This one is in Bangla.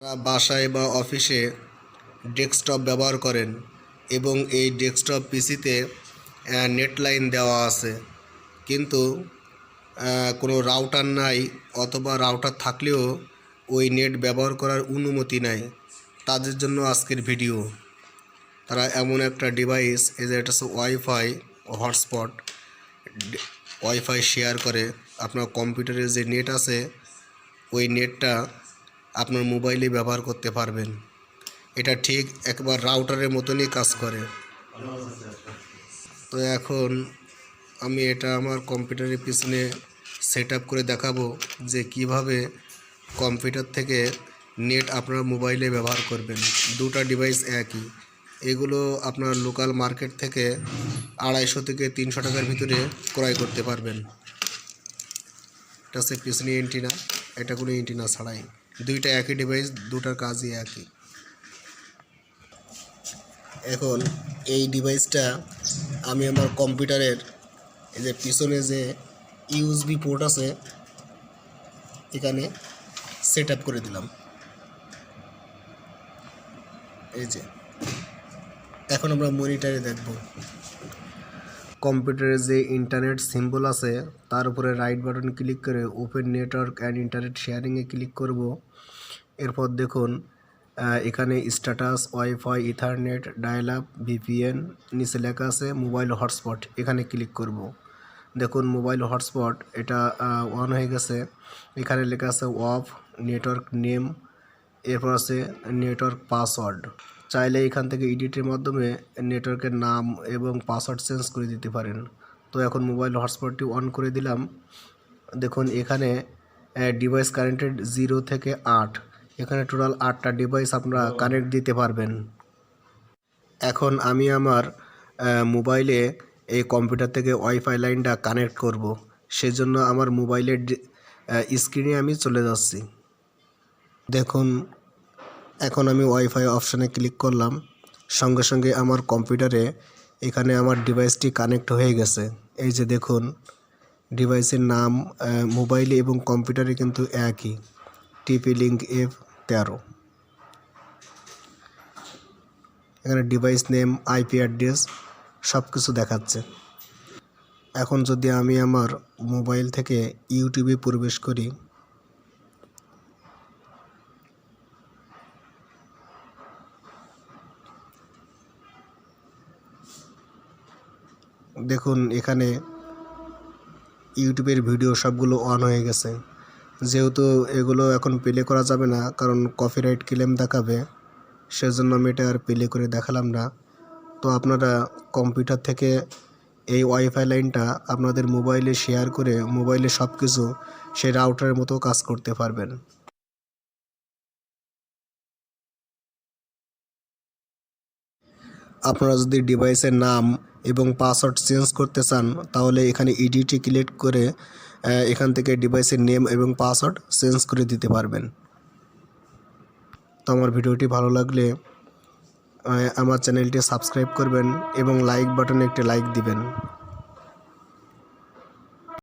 যারা বাসায় বা অফিসে ডেস্কটপ ব্যবহার করেন এবং এই ডেস্কটপ পিসিতে নেট লাইন দেওয়া আছে। কিন্তু কোনো রাউটার নাই অথবা রাউটার থাকলেও ওই নেট ব্যবহার করার অনুমতি নাই। তাদের জন্য আজকের ভিডিও। তারা এমন একটা ডিভাইস এই যে এটা হচ্ছে ওয়াইফাই হটস্পট ওয়াইফাই শেয়ার করে। আপনার কম্পিউটারে যে নেট আছে, ওই নেটটা আপনার মোবাইলে ব্যবহার করতে পারবেন। এটা ঠিক একবার রাউটারের মতনই কাজ করে। তো এখন আমি এটা আমার কম্পিউটারের পিছনে সেট করে দেখাবো যে কীভাবে কম্পিউটার থেকে নেট আপনার মোবাইলে ব্যবহার করবেন। দুটা ডিভাইস একই। এগুলো আপনার লোকাল মার্কেট থেকে আড়াইশো থেকে তিনশো টাকার ভিতরে ক্রয় করতে পারবেন। এটা হচ্ছে পিছনে এন্টিনা এটা কোনো এন্টিনা ছাড়াই। দুইটা একই ডিভাইস দুটার কাজই একই। এখন এই ডিভাইসটা আমি আমার কম্পিউটারের এই যে পিছনে যে ইউএসবি পোর্ট আছে, এখানে সেট আপ করে দিলাম। এই যে, এখন আমরা মনিটারে দেখব। কম্পিউটারে যে ইন্টারনেট সিম্বল আছে, তার উপরে রাইট বাটন ক্লিক করে ওপেন নেটওয়ার্ক অ্যান্ড ইন্টারনেট শেয়ারিংয়ে ক্লিক করব। এরপর দেখুন এখানে status WiFi ethernet dial up VPN নিচে লেখা আছে মোবাইল হটস্পট এখানে ক্লিক করব। দেখুন মোবাইল হটস্পট এটা অন হয়ে গেছে। এখানে লেখা আছে অফ নেটওয়ার্ক নেম এরপর আছে নেটওয়ার্ক পাসওয়ার্ড চাইলে এখান থেকে এডিটের মাধ্যমে নেটওয়ার্কের নাম এবং পাসওয়ার্ড চেঞ্জ করে দিতে পারেন। তো এখন মোবাইল হটস্পটটি অন করে দিলাম। দেখুন, এখানে ডিভাইস কানেক্টেড জিরো থেকে আট। এখানে টোটাল আটটা ডিভাইস আপনারা কানেক্ট দিতে পারবেন। এখন আমি আমার মোবাইলে এই কম্পিউটার থেকে ওয়াইফাই লাইনটা কানেক্ট করব। সেজন্য আমার মোবাইলের স্ক্রিনে আমি চলে যাচ্ছি। দেখুন এখন আমি ওয়াইফাই অপশানে ক্লিক করলাম। সঙ্গে সঙ্গে আমার কম্পিউটারে এখানে আমার ডিভাইসটি কানেক্ট হয়ে গেছে। এই যে দেখুন ডিভাইসের নাম মোবাইলে এবং কম্পিউটারে কিন্তু একই। টিপি লিঙ্ক এফ তেরো। এখানে ডিভাইস নেম আইপি অ্যাড্রেস সব কিছু দেখাচ্ছে। এখন যদি আমি আমার মোবাইল থেকে ইউটিউবে প্রবেশ করি দেখুন, এখানে ইউটিউবের ভিডিও সবগুলো অন হয়ে গেছে। যেহেতু এগুলো এখন প্লে করা যাবে না, কারণ কপিরাইট ক্লেম দেখাবে, সেজন্য আমি এটা আর প্লে করে দেখালাম না। তো আপনারা কম্পিউটার থেকে এই ওয়াইফাই লাইনটা আপনাদের মোবাইলে শেয়ার করে মোবাইলে সব কিছু সেই রাউটারের মতো কাজ করতে পারবেন। আপনারা যদি ডিভাইসের নাম এবং পাসওয়ার্ড চেঞ্জ করতে চান, তাহলে এখানে ইডিটি ক্লিক করে এখান থেকে ডিভাইসের নেম এবং পাসওয়ার্ড চেঞ্জ করে দিতে পারবেন। তো আমার ভিডিওটি ভালো লাগলে আমার চ্যানেলটি সাবস্ক্রাইব করবেন এবং লাইক বাটনে একটি লাইক দিবেন।